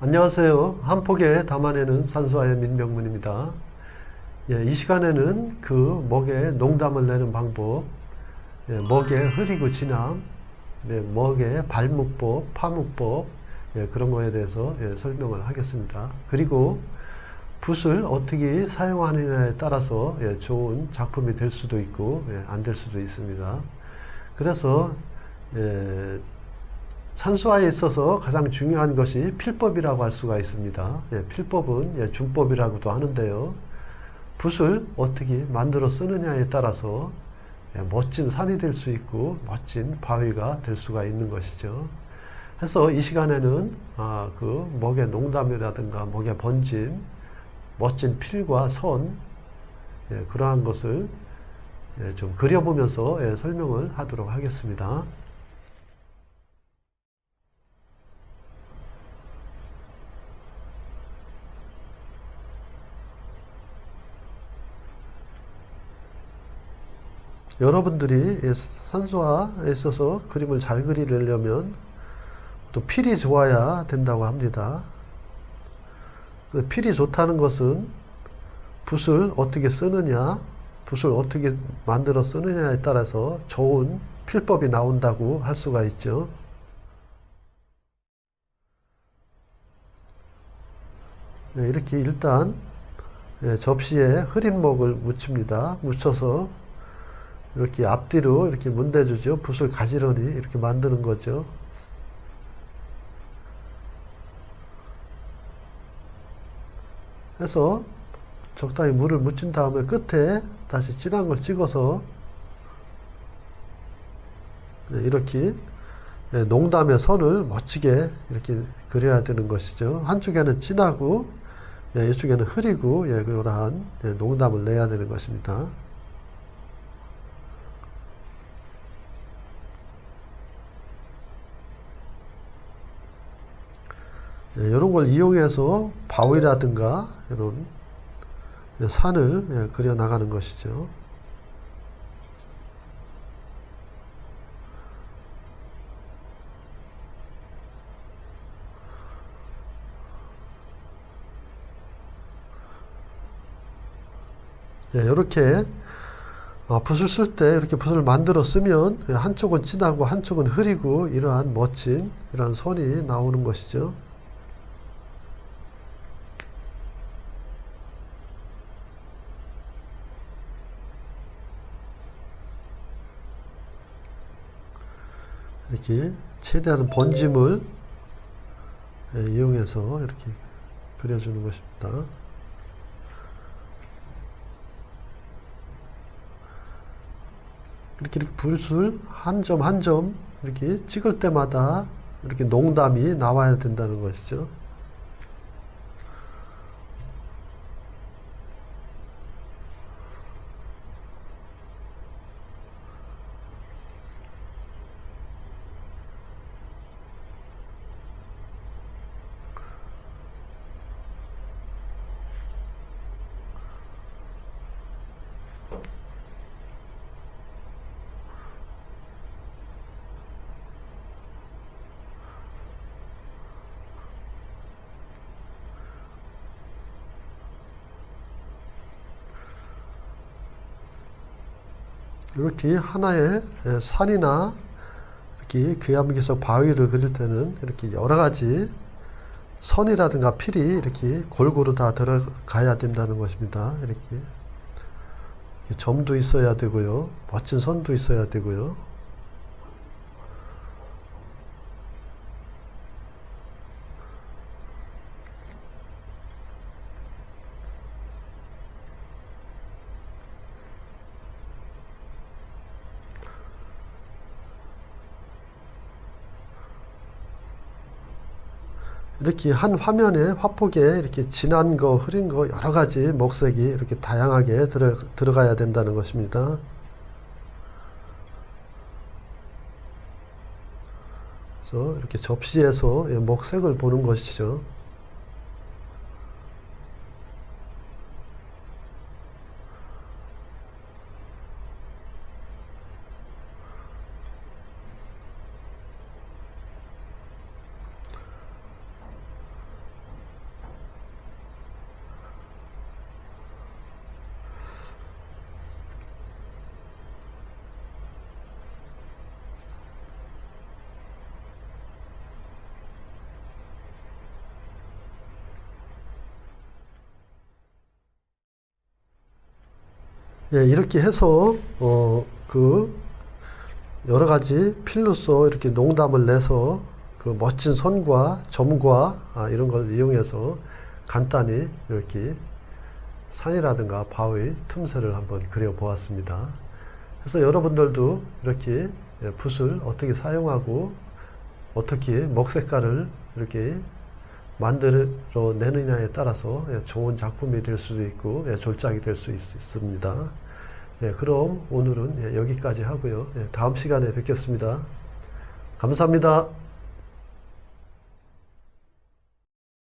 안녕하세요. 한 폭에 담아내는 산수화의 민병문입니다. 예, 이 시간에는 그 먹에 농담을 내는 방법, 예, 먹의 흐리고 진함, 예, 먹의 발묵법, 파묵법, 예, 그런 거에 대해서 예, 설명을 하겠습니다. 그리고 붓을 어떻게 사용하느냐에 따라서 예, 좋은 작품이 될 수도 있고 예, 안될 수도 있습니다. 그래서 예, 산수화에 있어서 가장 중요한 것이 필법이라고 할 수가 있습니다. 예, 필법은 예, 준법이라고도 하는데요. 붓을 어떻게 만들어 쓰느냐에 따라서 예, 멋진 산이 될 수 있고 멋진 바위가 될 수가 있는 것이죠. 그래서 이 시간에는 아, 그 먹의 농담이라든가 먹의 번짐, 멋진 필과 선 예, 그러한 것을 예, 좀 그려보면서 예, 설명을 하도록 하겠습니다. 여러분들이 이 산소화에 있어서 그림을 잘 그리려면 또 필이 좋아야 된다고 합니다. 그 필이 좋다는 것은 붓을 어떻게 쓰느냐, 붓을 어떻게 만들어 쓰느냐에 따라서 좋은 필법이 나온다고 할 수가 있죠. 네, 이렇게 일단 예, 접시에 흐린 목을 묻힙니다. 묻혀서 이렇게 앞뒤로 이렇게 문대주죠. 붓을 가지런히 이렇게 만드는 거죠. 해서 적당히 물을 묻힌 다음에 끝에 다시 진한 걸 찍어서 네, 이렇게 예, 농담의 선을 멋지게 이렇게 그려야 되는 것이죠. 한쪽에는 진하고 예, 이쪽에는 흐리고 예, 그러한 예, 농담을 내야 되는 것입니다. 이런 걸 이용해서 바위라든가 이런 예, 산을 예, 그려 나가는 것이죠. 예, 이렇게 어, 붓을 쓸 때 이렇게 붓을 만들어 쓰면 예, 한쪽은 진하고 한쪽은 흐리고 이러한 멋진 이러한 선이 나오는 것이죠. 이렇게 최대한 번짐을 예, 이용해서 이렇게 그려주는 것입니다. 이렇게 이렇게 붓을 한 점 한 점 이렇게 찍을 때마다 이렇게 농담이 나와야 된다는 것이죠. 이렇게 하나의 예, 산이나 이렇게 귀암기석 바위를 그릴 때는 이렇게 여러 가지 선이라든가 필이 이렇게 골고루 다 들어가야 된다는 것입니다. 이렇게 점도 있어야 되고요. 멋진 선도 있어야 되고요. 이렇게 한 화면에 화폭에 이렇게 진한 거, 흐린 거, 여러 가지 먹색이 이렇게 다양하게 들어, 들어가야 된다는 것입니다. 그래서 이렇게 접시에서 예, 먹색을 보는 것이죠. 예, 이렇게 해서 어, 그 여러 가지 필로서 이렇게 농담을 내서 그 멋진 선과 점과 아, 이런 걸 이용해서 간단히 이렇게 산이라든가 바위 틈새를 한번 그려 보았습니다. 그래서 여러분들도 이렇게 예, 붓을 어떻게 사용하고 어떻게 먹 색깔을 이렇게 만들어 내느냐에 따라서 예, 좋은 작품이 될 수도 있고 예, 졸작이 될 수 있습니다. 예, 그럼 오늘은 예, 여기까지 하고요. 예, 다음 시간에 뵙겠습니다. 감사합니다.